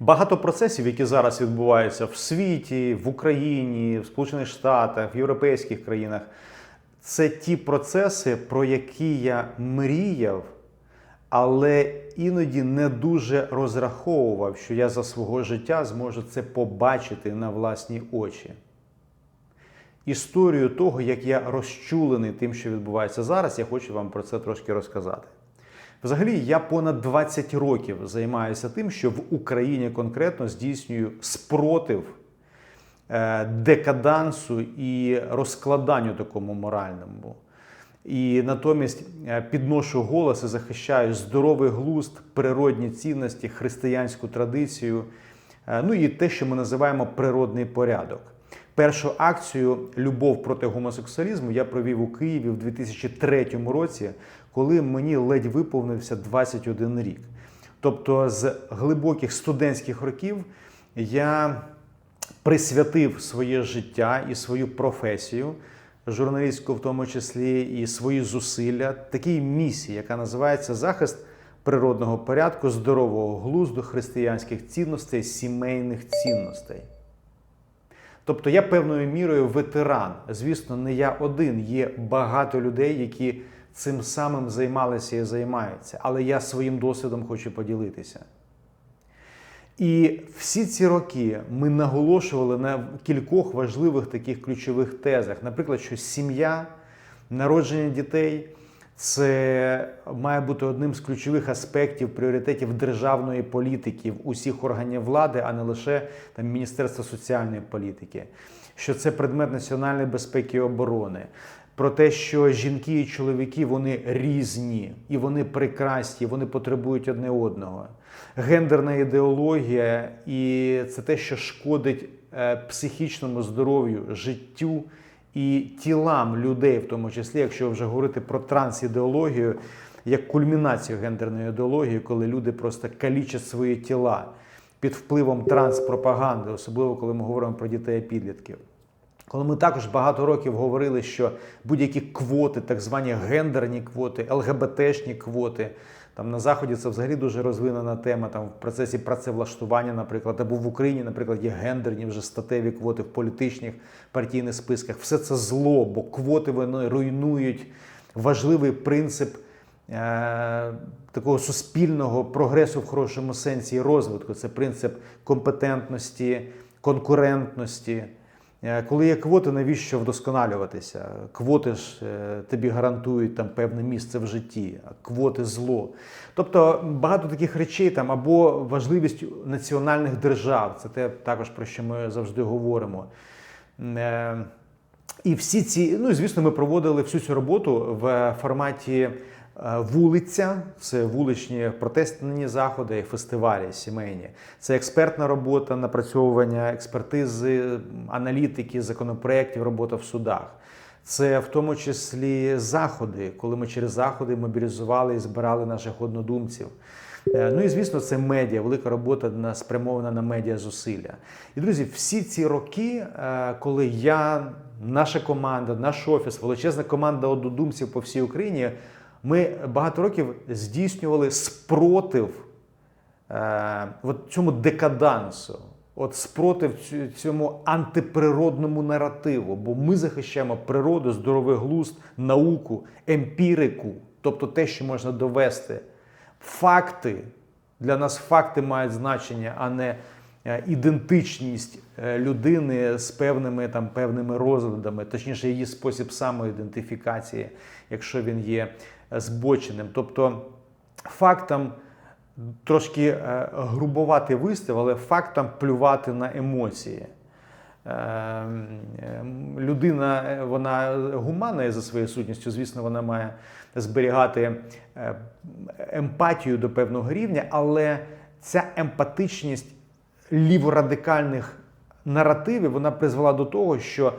Багато процесів, які зараз відбуваються в світі, в Україні, в Сполучених Штатах, в європейських країнах, це ті процеси, про які я мріяв, але іноді не дуже розраховував, що я за свого життя зможу це побачити на власні очі. Історію того, як я розчулений тим, що відбувається зараз, я хочу вам про це трошки розказати. Взагалі, я понад 20 років займаюся тим, що в Україні конкретно здійснюю спротив е, декадансу і розкладанню такому моральному. І натомість е, підношу голос і захищаю здоровий глузд, природні цінності, християнську традицію, е, ну і те, що ми називаємо природний порядок. Першу акцію Любов проти гомосексуалізму я провів у Києві в 2003 році, коли мені ледь виповнився 21 рік. Тобто, з глибоких студентських років я присвятив своє життя і свою професію, журналістську в тому числі, і свої зусилля такій місії, яка називається захист природного порядку, здорового глузду, християнських цінностей, сімейних цінностей. Тобто я певною мірою ветеран. Звісно, не я один. Є багато людей, які цим самим займалися і займаються. Але я своїм досвідом хочу поділитися. І всі ці роки ми наголошували на кількох важливих таких ключових тезах. Наприклад, що сім'я, народження дітей це має бути одним з ключових аспектів пріоритетів державної політики в усіх органів влади, а не лише там Міністерства соціальної політики. Що це предмет національної безпеки і оборони. Про те, що жінки і чоловіки вони різні і вони прекрасні, вони потребують одне одного. Гендерна ідеологія, і це те, що шкодить е, психічному здоров'ю, життю і тілам людей, в тому числі, якщо вже говорити про трансідеологію, як кульмінацію гендерної ідеології, коли люди просто калічать свої тіла під впливом транспропаганди, особливо коли ми говоримо про дітей і підлітків. Коли ми також багато років говорили, що будь-які квоти, так звані гендерні квоти, ЛГБТшні квоти, там на заході це взагалі дуже розвинена тема. Там в процесі працевлаштування, наприклад, або в Україні, наприклад, є гендерні вже статеві квоти в політичних партійних списках. Все це зло, бо квоти вони руйнують важливий принцип. е, Такого суспільного прогресу в хорошому сенсі і розвитку це принцип компетентності, конкурентності. Е, Коли є квоти, навіщо вдосконалюватися? Квоти ж е, тобі гарантують там певне місце в житті, квоти зло. Тобто багато таких речей там або важливість національних держав, це те також про що ми завжди говоримо. Е, І всі ці, ну і звісно, ми проводили всю цю роботу в форматі вулиця, це вуличні протестні заходи, фестивалі сімейні. Це експертна робота, напрацьовування експертизи, аналітики, законопроєктів, робота в судах. Це в тому числі заходи, коли ми через заходи мобілізували і збирали наших однодумців. Е, Ну і звісно, це медіа, велика робота спрямована на медіа зусилля. І друзі, всі ці роки, е, коли я, наша команда, наш офіс, величезна команда однодумців по всій Україні, ми багато років здійснювали спротив е, от цьому декадансу, от спротив цьому антиприродному наративу. Бо ми захищаємо природу, здоровий глузд, науку, емпірику, тобто те, що можна довести. Факти для нас факти мають значення, а не е, ідентичність е, людини з певними там певними розладами, точніше, її спосіб самоідентифікації, якщо він є збоченим. Тобто фактам трошки е, грубувати вистав, але фактам плювати на емоції. Е, е, Людина е, вона гуманна за своєю сутністю, звісно, вона має зберігати е, емпатію до певного рівня, але ця емпатичність ліворадикальних наративів вона призвела до того, що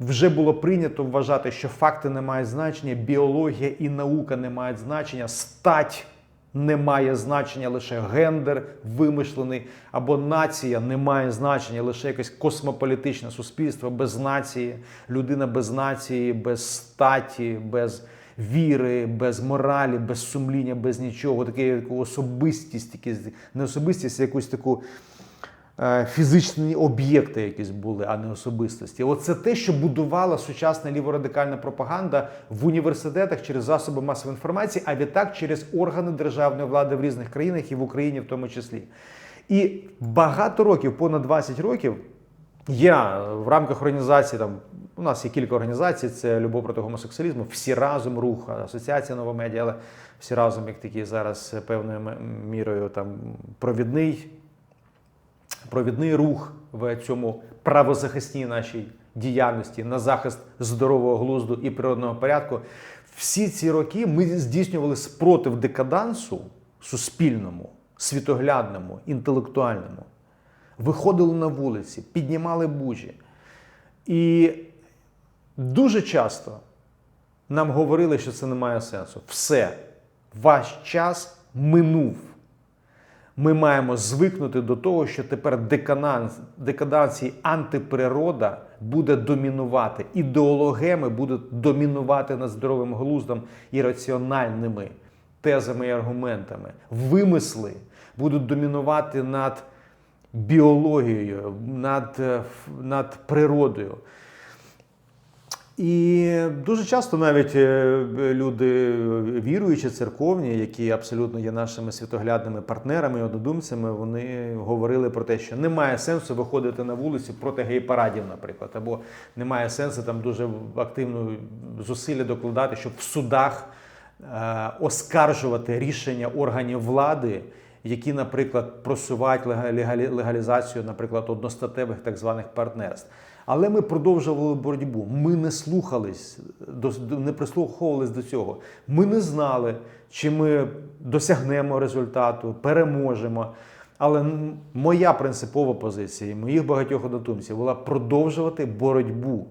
вже було прийнято вважати, що факти не мають значення, біологія і наука не мають значення, стать не має значення лише гендер вимишлений, або нація не має значення лише якесь космополітичне суспільство без нації, людина без нації, без статі, без віри, без моралі, без сумління, без нічого, таке особистість, не особистість, а якусь таку фізичні об'єкти якісь були, а не особистості. Оце те, що будувала сучасна ліворадикальна пропаганда в університетах через засоби масової інформації, а відтак через органи державної влади в різних країнах і в Україні в тому числі. І багато років, понад 20 років, я в рамках організації, там у нас є кілька організацій: це Любов проти гомосексуалізму, всі разом рух, Асоціація нова медіа, але всі разом, як такі зараз певною мірою там провідний, провідний рух в цьому правозахисній нашій діяльності на захист здорового глузду і природного порядку. Всі ці роки ми здійснювали спротив декадансу суспільному, світоглядному, інтелектуальному. Виходили на вулиці, піднімали бужі. І дуже часто нам говорили, що це не має сенсу. Все, ваш час минув. Ми маємо звикнути до того, що тепер декананс, декаданції антиприрода буде домінувати. Ідеологеми будуть домінувати над здоровим глуздом і раціональними тезами і аргументами. Вимисли будуть домінувати над біологією, над, е, над природою. І дуже часто навіть е, люди віруючі, церковні, які абсолютно є нашими світоглядними партнерами, однодумцями, вони говорили про те, що немає сенсу виходити на вулицю проти гей-парадів, наприклад, або немає сенсу там дуже активно зусилля докладати, щоб в судах е, оскаржувати рішення органів влади, які, наприклад, просувають лега- легалі- легалізацію, наприклад, одностатевих так званих партнерств. Але ми продовжували боротьбу. Ми не слухались, не прислуховувались до цього. Ми не знали, чи ми досягнемо результату, переможемо. Але моя принципова позиція моїх багатьох однодумців була продовжувати боротьбу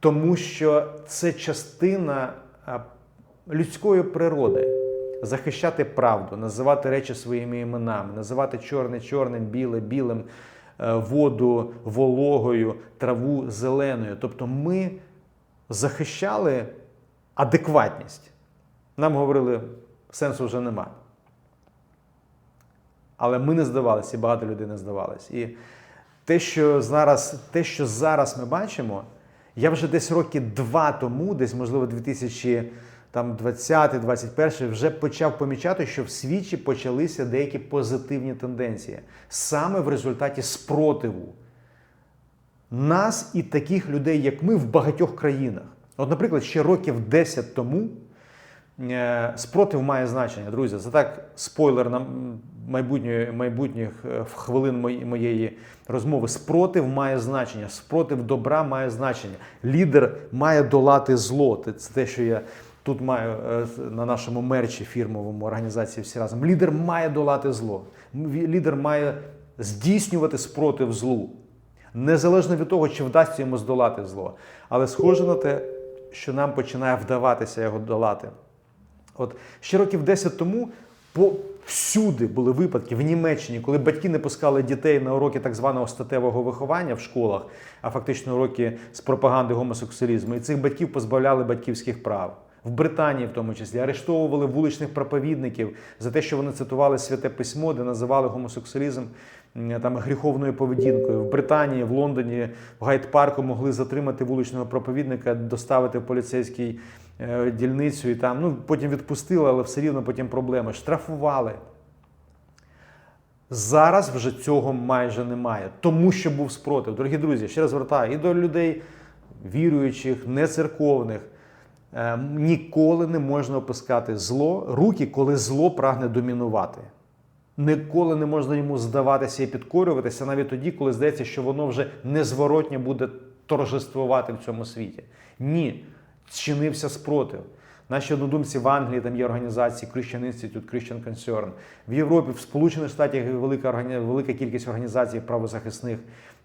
тому що це частина людської природи. Захищати правду, називати речі своїми іменами, називати чорне чорним, біле білим, е, воду вологою, траву зеленою. Тобто ми захищали адекватність. Нам говорили, сенсу вже нема. Але ми не здавалися, і багато людей не здавалось. І те, що зараз, те, що зараз ми бачимо, я вже десь роки два тому, десь, можливо, 2020-2021, вже почав помічати, що в світі почалися деякі позитивні тенденції саме в результаті спротиву нас і таких людей, як ми, в багатьох країнах. От, наприклад, ще років 10 тому е, спротив має значення, друзі. Це так спойлер на майбутньої, майбутніх е, хвилин моєї розмови. Спротив має значення, спротив добра має значення. Лідер має долати зло. Це те, що я тут маю е, на нашому мерчі фірмовому організації всі разом. Лідер має долати зло. Лідер має здійснювати спротив злу. Незалежно від того, чи вдасться йому здолати зло. Але схоже на те, що нам починає вдаватися його долати. От ще років 10 тому по всюди були випадки в Німеччині, коли батьки не пускали дітей на уроки так званого статевого виховання в школах, а фактично уроки з пропаганди гомосексуалізму. І цих батьків позбавляли батьківських прав. В Британії, в тому числі, арештовували вуличних проповідників за те, що вони цитували святе письмо, де називали гомосексуалізм там гріховною поведінкою. В Британії, в Лондоні, в Гайд-парку могли затримати вуличного проповідника, доставити в поліцейський е, дільницю і там ну потім відпустили, але все рівно потім проблеми. Штрафували. Зараз вже цього майже немає, тому що був спротив. Дорогі друзі, ще раз звертаю і до людей віруючих, нецерковних. Е, Ніколи не можна опускати зло, руки, коли зло прагне домінувати. Ніколи не можна йому здаватися і підкорюватися, навіть тоді, коли здається, що воно вже незворотньо буде торжествувати в цьому світі. Ні, чинився спротив. Наші однодумці в Англії там є організації Christian Institute, Christian Concern. В Європі, в Сполучених Штатах є велика, велика кількість організацій правозахисних,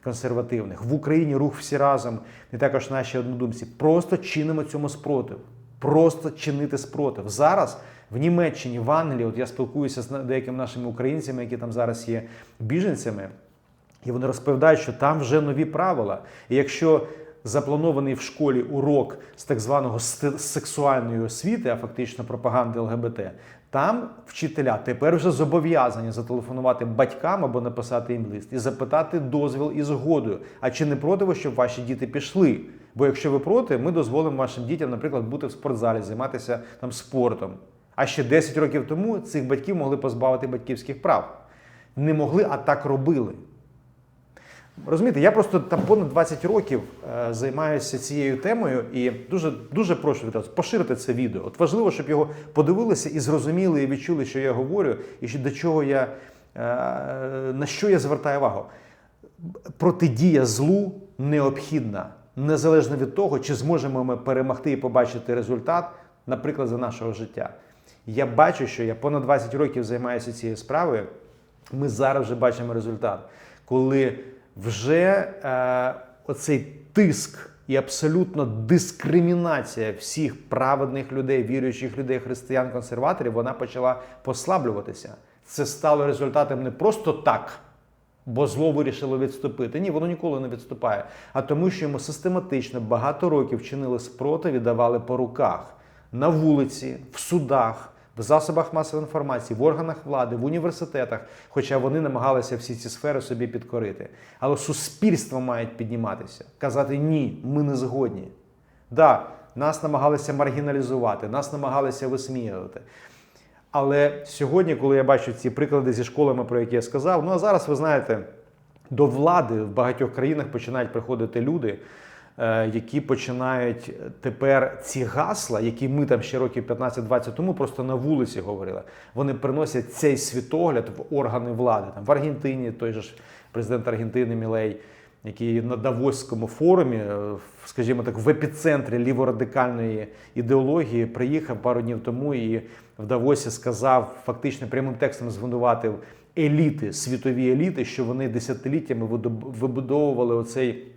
консервативних. В Україні рух всі разом, і також наші однодумці. Просто чинимо цьому спротив. Просто чинити спротив. Зараз в Німеччині, в Англії, от я спілкуюся з деякими нашими українцями, які там зараз є біженцями, і вони розповідають, що там вже нові правила. І якщо запланований в школі урок з так званого сексуальної освіти, а фактично пропаганди ЛГБТ, там вчителя тепер вже зобов'язані зателефонувати батькам або написати їм лист і запитати дозвіл і згодою. А чи не проти ви, щоб ваші діти пішли? Бо якщо ви проти, ми дозволимо вашим дітям, наприклад, бути в спортзалі, займатися там спортом. А ще 10 років тому цих батьків могли позбавити батьківських прав. Не могли, а так робили. Розумієте, я просто там понад 20 років е, займаюся цією темою і дуже дуже прошу від вас поширити це відео. От важливо, щоб його подивилися і зрозуміли, і відчули, що я говорю, і що до чого я е, на що я звертаю увагу. Протидія злу необхідна, незалежно від того, чи зможемо ми перемогти і побачити результат, наприклад, за нашого життя. Я бачу, що я понад 20 років займаюся цією справою. Ми зараз вже бачимо результат, коли вже е, оцей тиск і абсолютно дискримінація всіх праведних людей, віруючих людей, християн, консерваторів, вона почала послаблюватися. Це стало результатом не просто так. Бо зло вирішило відступити. Ні, воно ніколи не відступає. А тому, що йому систематично багато років чинили спротив і давали по руках на вулиці, в судах, в засобах масової інформації, в органах влади, в університетах, хоча вони намагалися всі ці сфери собі підкорити. Але суспільство має підніматися, казати ні, ми не згодні. Да, нас намагалися маргіналізувати, нас намагалися висміювати. Але сьогодні, коли я бачу ці приклади зі школами, про які я сказав, ну а зараз ви знаєте, до влади в багатьох країнах починають приходити люди, які починають тепер ці гасла, які ми там ще років 15-20 тому просто на вулиці говорили. Вони приносять цей світогляд в органи влади. Там в Аргентині той же ж президент Аргентини Мілей, який на Давоському форумі, е, скажімо так, в епіцентрі ліворадикальної ідеології приїхав пару днів тому і в Давосі сказав, фактично прямим текстом звинуватив еліти, світові еліти, що вони десятиліттями вибудовували оцей.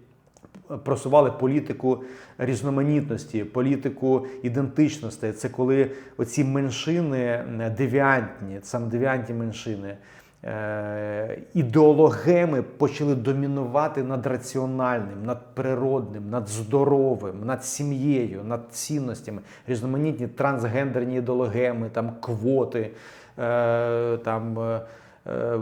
Просували політику різноманітності, політику ідентичності. Це коли оці меншини е, девіантні, саме девіантні меншини, е, ідеологеми почали домінувати над раціональним, над природним, над здоровим, над сім'єю, над цінностями, різноманітні трансгендерні ідеологеми, там квоти, е, там. Е,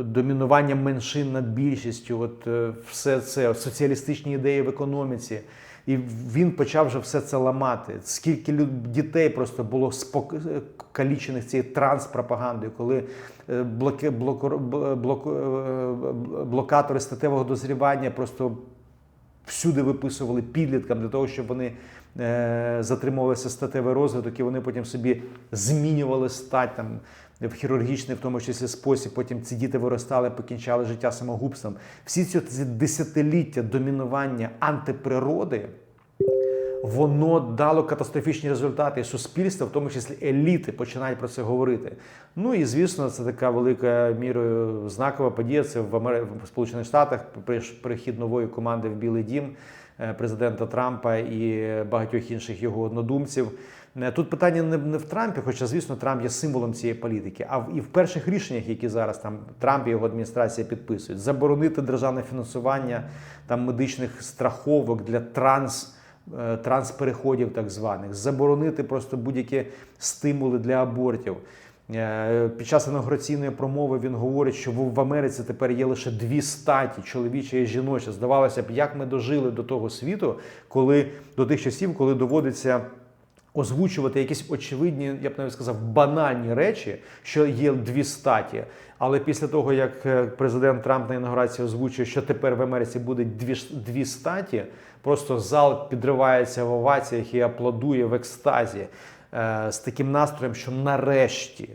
домінування меншин над більшістю, от е, все це соціалістичні ідеї в економіці. І він почав вже все це ламати. Скільки дітей просто було спок... калічених цією транспропагандою, коли е, блоки... блоку... б- блоку... е, блокатори статевого дозрівання просто всюди виписували підліткам для того, щоб вони затримувалися статевий розвиток, і вони потім собі змінювали стать там в хірургічний, в тому числі спосіб. Потім ці діти виростали, покінчали життя самогубством. Всі ці, десятиліття домінування антиприроди. Воно дало катастрофічні результати. І суспільство, в тому числі еліти, починають про це говорити. Ну і звісно, це така велика мірою знакова подія. Це в Амери... в Сполучених Штатах прихід нової команди в Білий Дім президента Трампа і багатьох інших його однодумців. Е, Тут питання не, не в Трампі, хоча, звісно, Трамп є символом цієї політики, а в, і в перших рішеннях, які зараз там Трамп і його адміністрація підписують, заборонити державне фінансування там медичних страховок для транс е, транспереходів так званих, заборонити просто будь-які стимули для абортів. Е, Під час інаугураційної промови він говорить, що в Америці тепер є лише дві статі чоловіча і жіноча. Здавалося б, як ми дожили до того світу, коли до тих часів, коли доводиться озвучувати якісь очевидні, я б навіть сказав, банальні речі, що є дві статі. Але після того, як е, президент Трамп на інаугурації озвучує, що тепер в Америці буде дві, дві статі, просто зал підривається в оваціях і аплодує в екстазі з таким настроєм, що нарешті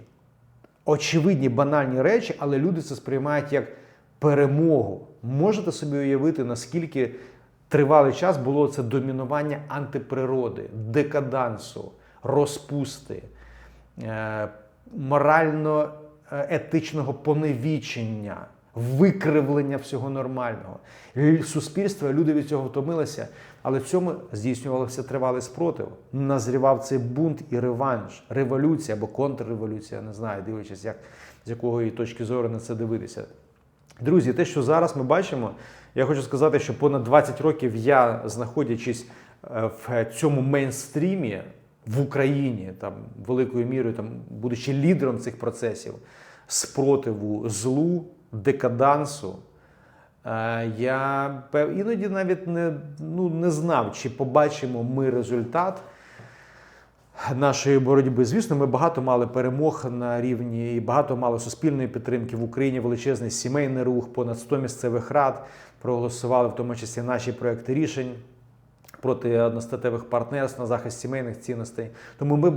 очевидні банальні речі, але люди це сприймають як перемогу. Можете собі уявити, наскільки тривалий час було це домінування антиприроди, декадансу, розпусти, е, морально-етичного поневічення, викривлення всього нормального. Суспільство, люди від цього втомилися, але в цьому здійснювався тривалий спротив. Назрівав цей бунт і реванш, революція або контрреволюція, не знаю, дивлячись, як, з якої точки зору на це дивитися. Друзі, те, що зараз ми бачимо, я хочу сказати, що понад 20 років я, знаходячись е, в цьому мейнстрімі в Україні, там великою мірою, там будучи лідером цих процесів спротиву злу, декадансу. е, Я іноді навіть не, ну, не знав, чи побачимо ми результат нашої боротьби. Звісно, ми багато мали перемог на рівні і багато мали суспільної підтримки в Україні. Величезний сімейний рух, понад 100 місцевих рад проголосували, в тому числі наші проекти рішень. Проти одностатевих партнерств на захист сімейних цінностей, тому ми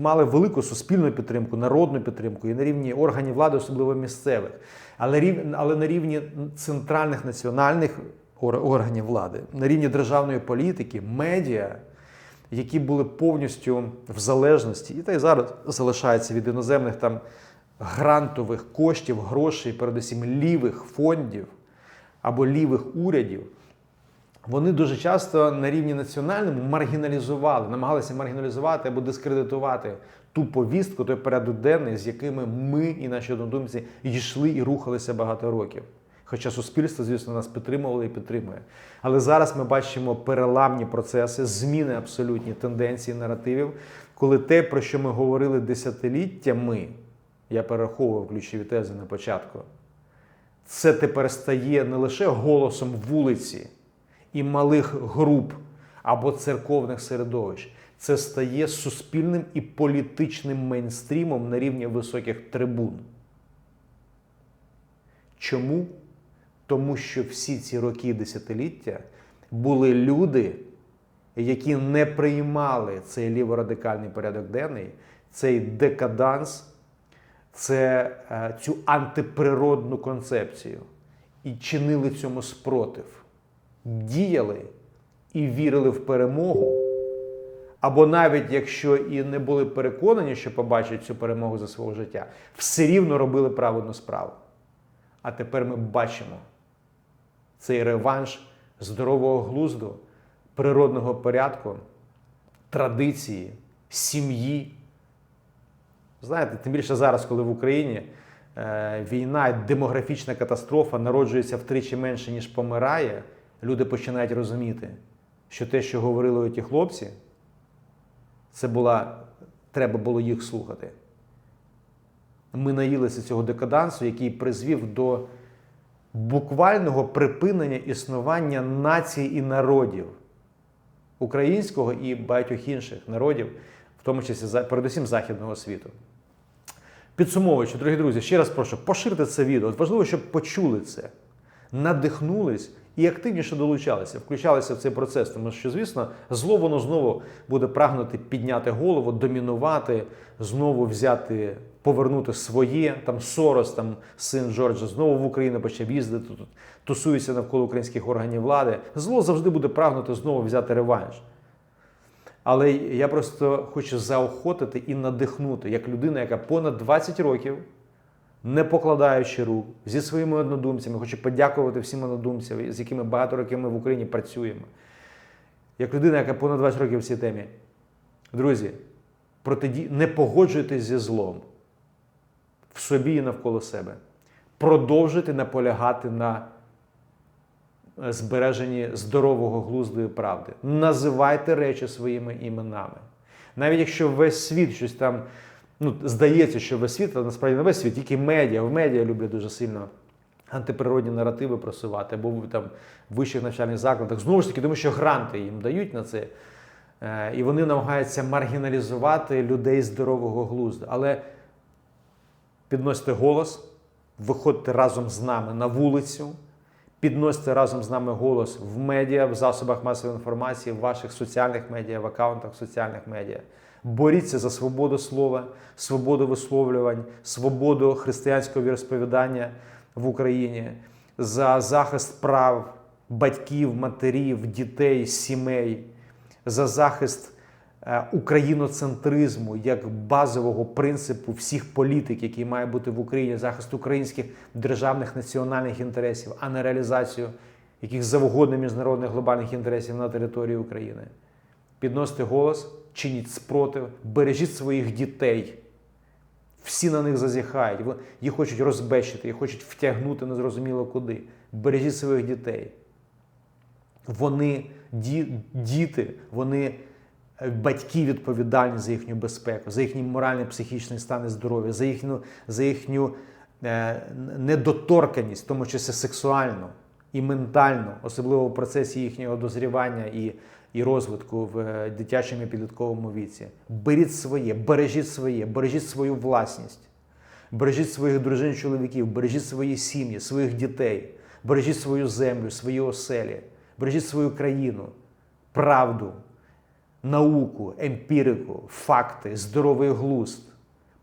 мали велику суспільну підтримку, народну підтримку і на рівні органів влади, особливо місцевих, але але на рівні центральних національних органів влади, на рівні державної політики, медіа, які були повністю в залежності, і та й зараз залишаються від іноземних там грантових коштів, грошей, передусім лівих фондів або лівих урядів. Вони дуже часто на рівні національному маргіналізували, намагалися маргіналізувати або дискредитувати ту повістку, той порядок денний, з якими ми і наші однодумці йшли і рухалися багато років. Хоча суспільство, звісно, нас підтримувало і підтримує. Але зараз ми бачимо переламні процеси, зміни абсолютні тенденції наративів, коли те, про що ми говорили десятиліттями, я перераховував ключові тези на початку, це тепер стає не лише голосом вулиці і малих груп або церковних середовищ. Це стає суспільним і політичним мейнстрімом на рівні високих трибун. Чому? Тому що всі ці роки і десятиліття були люди, які не приймали цей ліворадикальний порядок денний, цей декаданс, це, е, цю антиприродну концепцію і чинили цьому спротив діяли і вірили в перемогу, або навіть якщо і не були переконані, що побачать цю перемогу за свого життя, все рівно робили правильну справу. А тепер ми бачимо цей реванш здорового глузду, природного порядку, традиції, сім'ї. Знаєте, тим більше зараз, коли в Україні е, війна, демографічна катастрофа народжується втричі менше, ніж помирає люди починають розуміти, що те, що говорили ті хлопці, це була, треба було їх слухати. Ми наїлися цього декадансу, який призвів до буквального припинення існування націй і народів українського і багатьох інших народів, в тому числі передусім західного світу. Підсумовуючи, дорогі друзі, ще раз прошу, поширте це відео. Важливо, щоб почули це, надихнулись і активніше долучалися, включалися в цей процес. Тому що, звісно, зло воно знову буде прагнути підняти голову, домінувати, знову взяти, повернути своє. Там Сорос, там син Джорджа, знову в Україну почав їздити, тут тусується навколо українських органів влади. Зло завжди буде прагнути знову взяти реванш. Але я просто хочу заохотити і надихнути як людина, яка понад 20 років не покладаючи рук зі своїми однодумцями. Хочу подякувати всім однодумцям, з якими багато років ми в Україні працюємо. Як людина, яка понад 20 років в цій темі. Друзі, протиді... не погоджуйтесь зі злом в собі і навколо себе. Продовжуйте наполягати на е, збереженні здорового глузду і правди. Називайте речі своїми іменами. Навіть якщо весь світ щось там ну, здається, що весь світ, але насправді не весь світ, тільки медіа. В медіа люблять дуже сильно антиприродні наративи просувати, або там в вищих навчальних закладах. Знову ж таки, тому що гранти їм дають на це. Е, і вони намагаються маргіналізувати людей здорового глузду. Але підносьте голос, виходьте разом з нами на вулицю, підносьте разом з нами голос в медіа, в засобах масової інформації, в ваших соціальних медіа, в аккаунтах соціальних медіа. Боріться за свободу слова, свободу висловлювань, свободу християнського віросповідання в Україні, за захист прав батьків, матерів, дітей, сімей, за захист е, україноцентризму як базового принципу всіх політик, який має бути в Україні, захист українських державних національних інтересів, а не реалізацію яких завгодно міжнародних глобальних інтересів на території України. Підносите голос чиніть спротив, бережіть своїх дітей Всі на них зазіхають, їх хочуть розбещити, їх хочуть втягнути незрозуміло куди. Бережіть своїх дітей. Вони ді, діти, вони е, батьки відповідальні за їхню безпеку, за їхній моральний психічний стан і здоров'я, за їхню, за їхню е, недоторканість, в тому числі сексуальну і ментальну, особливо в процесі їхнього дозрівання і, і розвитку в е, дитячому і підлітковому віці. Беріть своє, бережіть своє, бережіть свою власність. Бережіть своїх дружин, чоловіків, бережіть свої сім'ї, своїх дітей, бережіть свою землю, свої оселі, бережіть свою країну, правду, науку, емпірику, факти, здоровий глузд,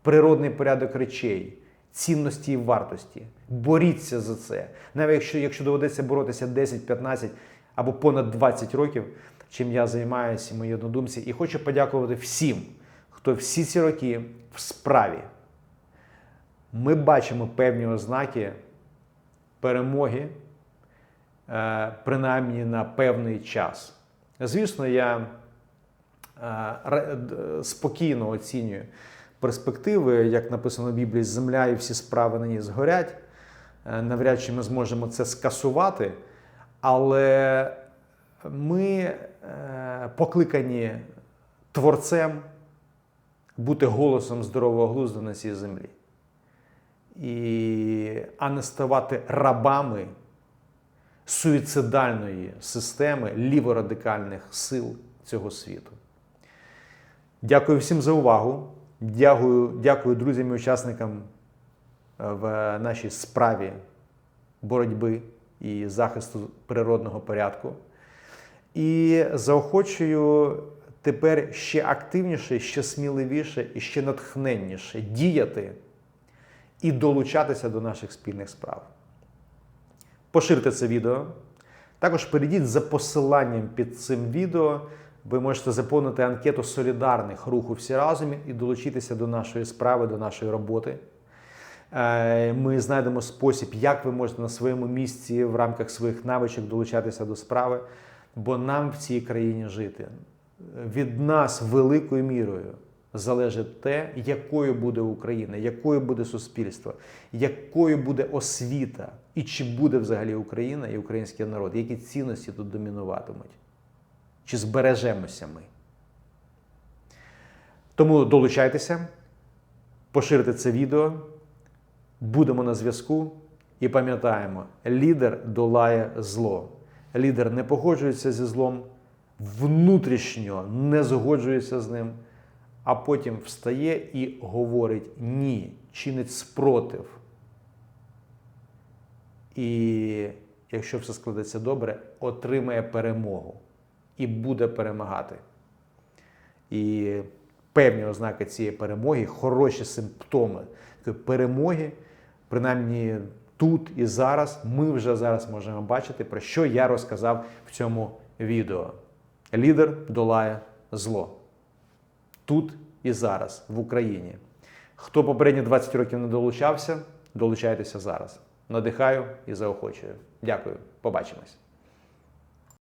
природний порядок речей, цінності і вартості. Боріться за це. Навіть якщо, якщо доведеться боротися 10, 15 або понад 20 років, чим я займаюся, мої однодумці, і хочу подякувати всім, хто всі ці роки в справі ми бачимо певні ознаки перемоги, е, принаймні на певний час. Звісно, я е, спокійно оцінюю перспективи, як написано в Біблії, земля і всі справи на ній згорять. Е, Навряд чи ми зможемо це скасувати, але ми е, покликані творцем бути голосом здорового глузду на цій землі і, а не ставати рабами суїцидальної системи ліворадикальних сил цього світу. Дякую всім за увагу. Дякую, дякую друзям і учасникам е, в нашій справі боротьби і захисту природного порядку. І заохочую тепер ще активніше, ще сміливіше і ще натхненніше діяти і долучатися до наших спільних справ. Поширте це відео. Також перейдіть за посиланням під цим відео. Ви можете заповнити анкету солідарних руху всі разом і долучитися до нашої справи, до нашої роботи. Е, Ми знайдемо спосіб, як ви можете на своєму місці в рамках своїх навичок долучатися до справи, бо нам в цій країні жити. Від нас великою мірою залежить те, якою буде Україна, якою буде суспільство, якою буде освіта, і чи буде взагалі Україна і український народ, які цінності тут домінуватимуть, чи збережемося ми. Тому долучайтеся, поширте це відео, будемо на зв'язку і пам'ятаємо, лідер долає зло. Лідер не погоджується зі злом, внутрішньо не згоджується з ним, а потім встає і говорить ні, чинить спротив. І якщо все складеться добре, отримає перемогу і буде перемагати. І певні ознаки цієї перемоги, хороші симптоми такої перемоги, принаймні тут і зараз, ми вже зараз можемо бачити, про що я розказав в цьому відео. Лідер долає зло. Тут і зараз, в Україні. Хто попередні 20 років не долучався, долучайтеся зараз. Надихаю і заохочую. Дякую. Побачимось.